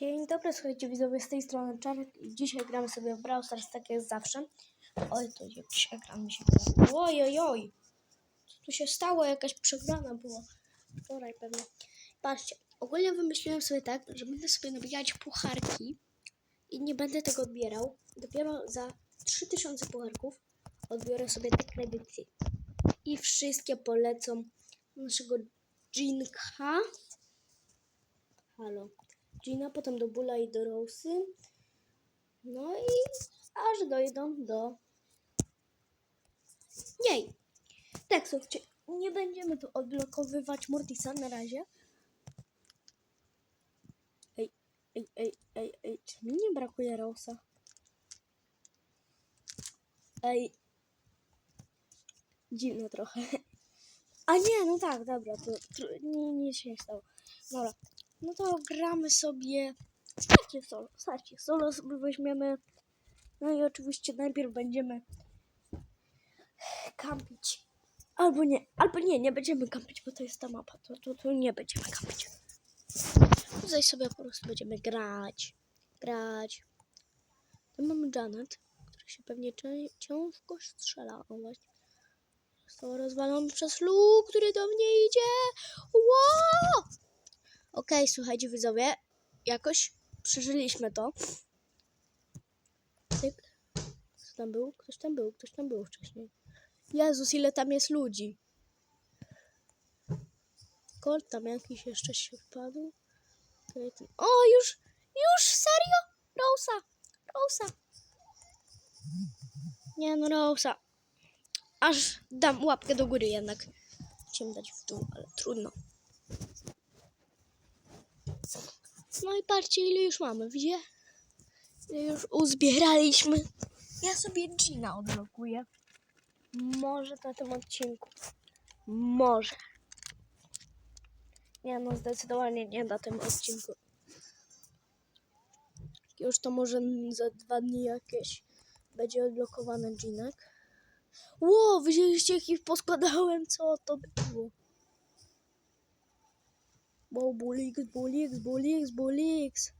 Dzień dobry, słuchajcie widzowie, z tej strony Czarek i dzisiaj gramy sobie w Brawl Stars, tak jak zawsze. Oj, to jakiś ekran mi się pojawił. Oj, oj, oj. Co tu się stało? Jakaś przegrana była. Wczoraj pewnie. Patrzcie, ogólnie wymyśliłem sobie tak, że będę sobie nabijać pucharki i nie będę tego odbierał. Dopiero za 3000 pucharków odbiorę sobie te kredyty. I wszystkie polecą naszego Jinka. Halo. Gina, potem do Bula i do Rosy. No i aż dojdą do niej. Tak, słuchajcie, nie będziemy tu odblokowywać Mortisa na razie. Ej, ej, ej, ej, ej, czy mi nie brakuje Rosa? Ej, dziwne trochę. A nie, no tak, dobra, to, to nie, się nie stało. Dobra, no to gramy sobie starcie solo, starcie solo sobie weźmiemy. No i oczywiście najpierw będziemy kampić. Albo nie, albo nie, nie będziemy kampić, bo to jest ta mapa, to, to, to nie będziemy kampić. Tutaj sobie po prostu będziemy grać, grać. Tu mamy Janet, która się pewnie ciężko strzela. O właśnie. Została rozwalona przez Lu, który do mnie idzie. Ło! Okej, słuchajcie widzowie, jakoś przeżyliśmy to. Tyk. Kto tam był? Ktoś tam był, ktoś tam był wcześniej. Jezus, ile tam jest ludzi. Kol tam jakiś jeszcze się wpadł. O, już, już, serio? Rosa, Rosa. Nie no, Rosa. Aż dam łapkę do góry jednak. Chciałem dać w dół, ale trudno. No i patrzcie, ile już mamy, widzicie? Ile już uzbieraliśmy. Ja sobie Gina odblokuję. Może na tym odcinku. Może. Nie no, zdecydowanie nie na tym odcinku. Już to może za dwa dni jakieś będzie odblokowany Ginek. Ło, widzieliście jakich poskładałem? Co to było? Bo Bulix, Bulix, Bulix, Bulix.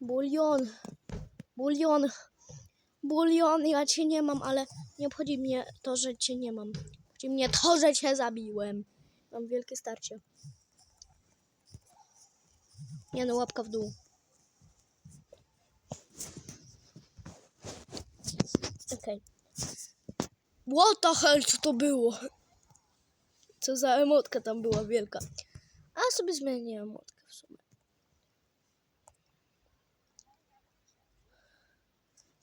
Bulion. Bulion. Bulion, ja cię nie mam, ale nie obchodzi mnie to, że cię nie mam. Obchodzi mnie to, że cię zabiłem. Mam wielkie starcie. Nie no, łapka w dół. Okej. What the hell, co to było? Co za emotka tam była wielka. A sobie zmienię emotkę w sumie.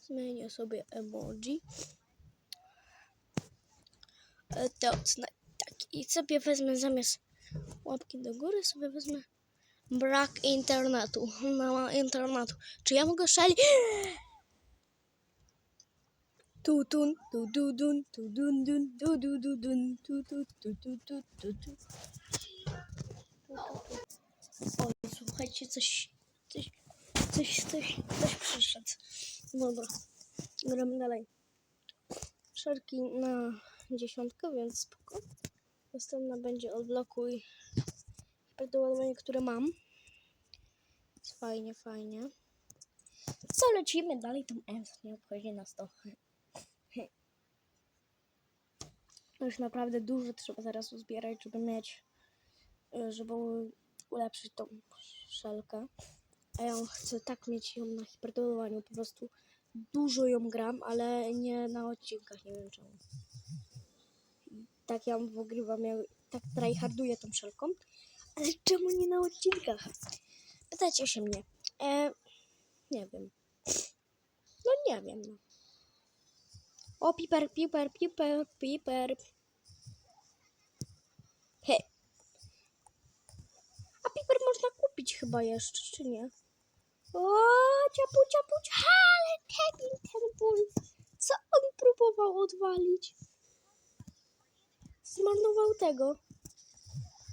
Zmienię sobie emoji. E, To tak i sobie wezmę zamiast łapki do góry sobie wezmę brak internetu. No internetu. Czy ja mogę szalić? Tu tun, tu du dun, tu dun dun, tu du du dun, tu tu tu tu tu tu tu. Oj, słuchajcie, coś, coś, coś, coś, coś przyszedł. Dobra, gramy dalej. Szerki na dziesiątkę, więc spoko. Następna będzie odblokuj doładowanie, które mam. Fajnie, fajnie. Co, lecimy dalej, tam Ems nie obchodzi nas to. Już naprawdę dużo trzeba zaraz uzbierać, żeby mieć, y, żeby ulepszyć tą szelkę. A ja chcę tak mieć ją na hiperdoładowaniu, po prostu dużo ją gram, ale nie na odcinkach, nie wiem czemu. Tak ja wygrywam, ja tak tryharduję tą szelką, ale czemu nie na odcinkach? Pytacie się mnie. E, nie wiem. No nie wiem. O, piper, piper, piper, piper. He. A piper można kupić chyba jeszcze, czy nie? O, ciapu, ciapu, ale Kevin ten ból. Co on próbował odwalić? Zmarnował tego.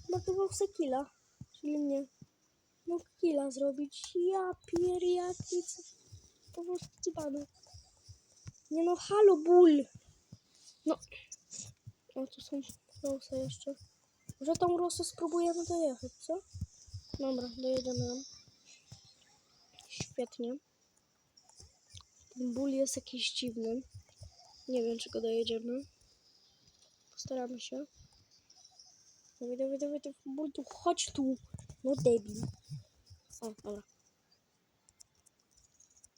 Zmarnował sekila. Czyli mnie. Mógł killa zrobić. Ja pier, jaki po prostu dzbany. Nie no, halo, ból. No. O, tu są rosy jeszcze. Może tą rosę spróbujemy dojechać, co? Dobra, dojedziemy tam. Świetnie. Ten ból jest jakiś dziwny. Nie wiem, czy go dojedziemy. Postaramy się. Dawaj, dawaj, dawaj, dawaj, ból tu, chodź tu. No debil. O, dobra.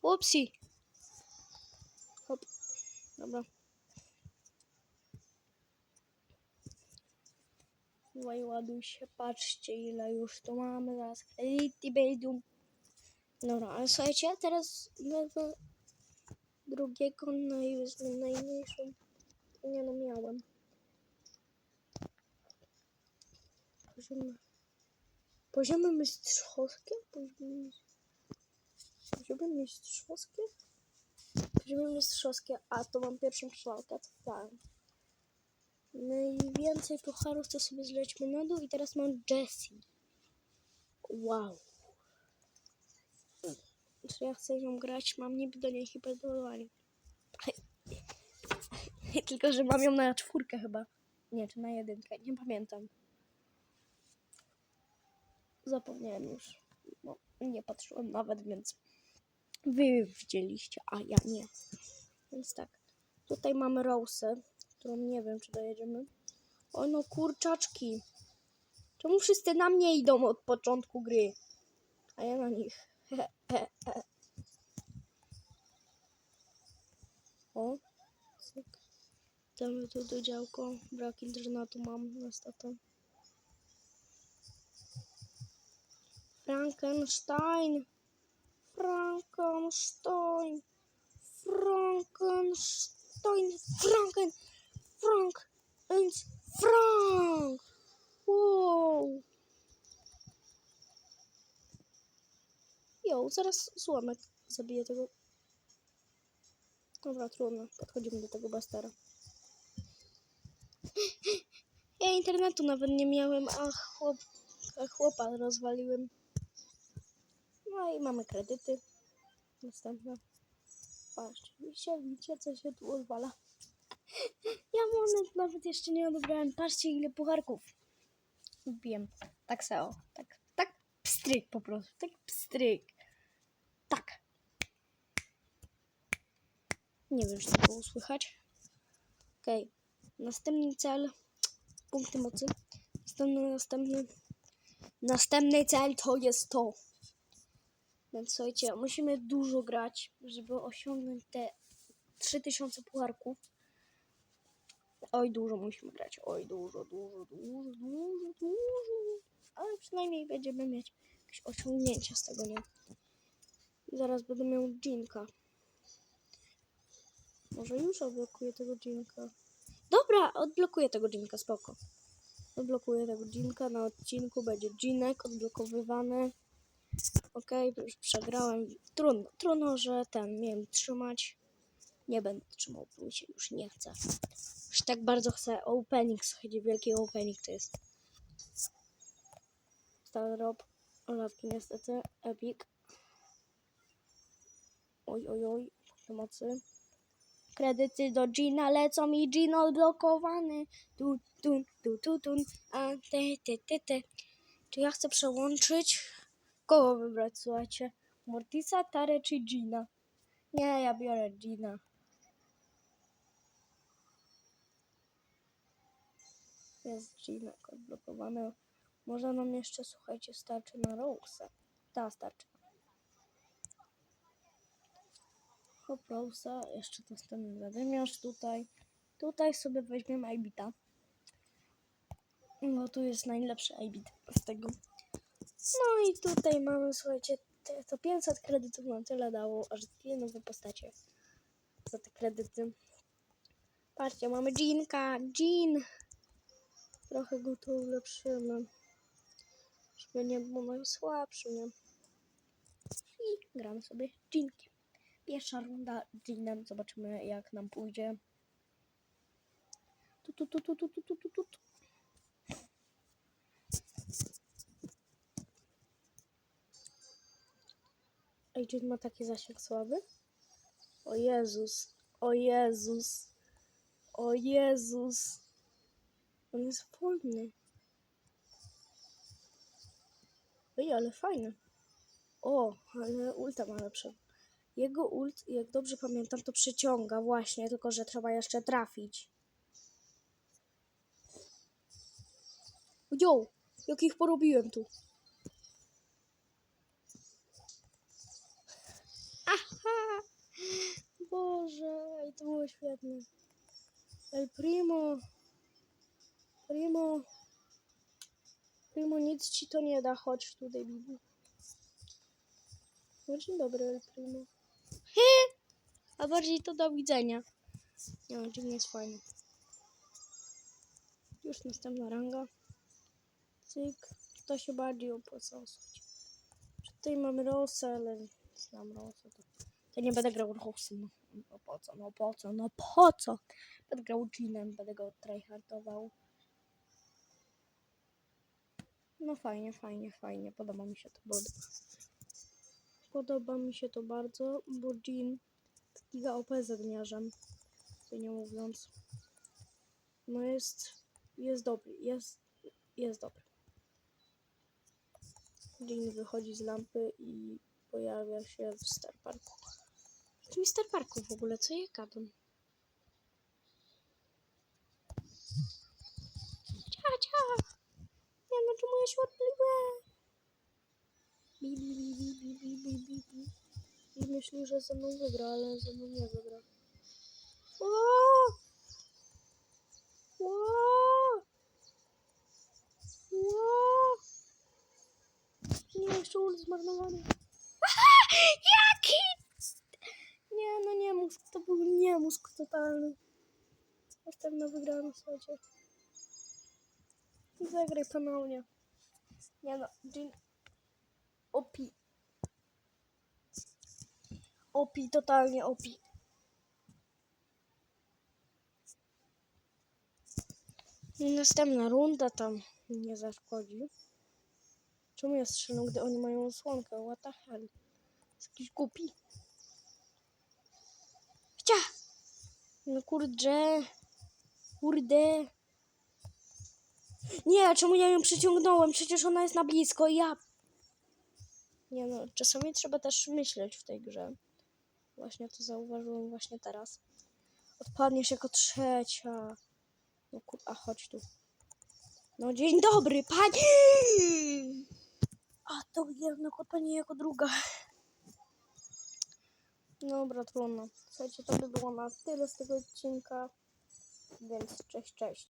Upsi. Dobra. No i ładuj się, patrzcie ile już tu mamy zaraz kredyty będą. Dobra, ale słuchajcie, teraz wezmę drugiego naj, najmniejszą. Nie no, miałem. Poziomy. Poziomy mistrzowskie? Poziomy, poziomy mistrzowskie? Poziomy mistrzowskie, a to mam pierwszą to tak. Najwięcej pucharów to sobie zlećmy na dół i teraz mam Jessie. Wow. Czy ja chcę ją grać? Mam niby do niej hiperdołowanie. Tylko, że mam ją na czwórkę chyba. Nie, czy na jedynkę. Nie pamiętam. Zapomniałem już. No, nie patrzyłem nawet, więc wy widzieliście, a ja nie. Więc tak. Tutaj mamy Rose, którą nie wiem, czy dojedziemy. O no, kurczaczki. Czemu wszyscy na mnie idą od początku gry? A ja na nich. o. Damy tu do działko. Brak internetu mam niestety. Frankenstein. Frankenstein. Frankenstein. Franken. Frank. And Frank. Wow. Jo, zaraz złomek zabije tego. Dobra, trudno. Podchodzimy do tego bastera. Ja internetu nawet nie miałem, a, chłop, a chłopa rozwaliłem. I mamy kredyty. Następne. Patrzcie, widzicie, widzicie, co się tu odwala. Ja monet nawet jeszcze nie odebrałem. Patrzcie, ile pucharków. Wbiłem. Tak seo. Tak, tak pstryk po prostu. Tak pstryk. Tak. Nie wiem, czy to było słychać. Okej. Następny cel. Punkty mocy. Następny, następny. Następny cel to jest to. Więc słuchajcie, musimy dużo grać, żeby osiągnąć te 3000 pucharków. Oj, dużo musimy grać. Oj, dużo, dużo, dużo, dużo, dużo. Ale przynajmniej będziemy mieć jakieś osiągnięcia z tego, nie? Zaraz będę miał dżinka. Może już odblokuję tego dżinka. Dobra, odblokuję tego dżinka, spoko. Odblokuję tego dżinka. Na odcinku będzie dżinek odblokowywany. Okej, już przegrałem. Trudno, trudno, że ten miałem trzymać. Nie będę trzymał, bo się już nie chce. Już tak bardzo chcę opening, słuchajcie, wielki opening to jest. Star Rob, Olatki niestety, Epic. Oj, oj, oj, pomocy. Kredyty do Gina lecą i Gin odblokowany. Tu, tu, tu, tu, tu, a te, te, te, te. Czy ja chcę przełączyć? Kogo wybrać, słuchajcie? Mortisa, Tarę czy Gina? Nie, ja biorę Gina. Jest Ginek odblokowany. Może nam jeszcze, słuchajcie, starczy na Rose'a. Ta starczy. Hop, Rose'a. Jeszcze dostaniemy zadymiarz tutaj. Tutaj sobie weźmiemy Ibita. No tu jest najlepszy Ibit z tego. No i tutaj mamy, słuchajcie, te, to 500 kredytów nam tyle dało, aż dwie nowe postacie za te kredyty. Patrzcie, mamy Jeanka, Jean. Trochę go tu ulepszymy, żeby nie był najsłabszy, nie? I gramy sobie Jeankiem. Pierwsza runda Jeanem, zobaczymy jak nam pójdzie. Tu, tu, tu, tu, tu, tu, tu, tu, tu. Ej, Jean ma taki zasięg słaby? O Jezus, o Jezus, o Jezus. On jest wolny. Ej, ale fajne. O, ale ulta ma lepsze. Jego ult, jak dobrze pamiętam, to przyciąga właśnie, tylko że trzeba jeszcze trafić. Jo, jak ich porobiłem tu. Boże, ej, to było świetne. El Primo. Primo. Primo, nic ci to nie da. Chodź tutaj, Bibi. No dzień dobry, El Primo. He! A bardziej to do widzenia. Nie wiem, dziwnie jest fajny. Już następna ranga. Cyk. To się bardziej słuchajcie. Tutaj mamy Rosę, ale znam Rosę. To, to nie będę grał Rosem. No, po co, no po co, no po co? Będę grał Jeanem, będę go tryhardował. No fajnie, fajnie, fajnie. Podoba mi się to bardzo. Podoba mi się to bardzo, bo Jean giga OP zadniarzem. Co nie mówiąc. No jest, jest dobry, jest, jest dobry. Jean wychodzi z lampy i pojawia się w Star Parku. W tym Star Parku w ogóle, co ja gadam? Cia, Nie no, czemu ja się odpaliłem? Bi, bi, bi, bi, bi, bi, bi, bi, bi. I myśli, że ze mną wygra, ale ze mną nie wygra. O! O! O! Nie, jeszcze ult zmarnowany. Jaki? Nie, no nie mózg, to był nie mózg totalny. Jestem na wygranym słuchajcie. Zagraj ponownie. Nie no, Jean... Opi. Opi, totalnie opi. Następna runda tam nie zaszkodzi. Czemu ja strzelam, gdy oni mają osłonkę? What the hell? Jest jakiś głupi. Cia! No kurde. Kurde. Nie, czemu ja ją przyciągnąłem? Przecież ona jest na blisko. Ja. Nie no, czasami trzeba też myśleć w tej grze. Właśnie to zauważyłem właśnie teraz. Odpadniesz jako trzecia. No kur... A chodź tu. No dzień dobry, pani! A to jednak odpadnie jako druga. Dobra, trudno. Słuchajcie, to by było na tyle z tego odcinka. Więc cześć, cześć.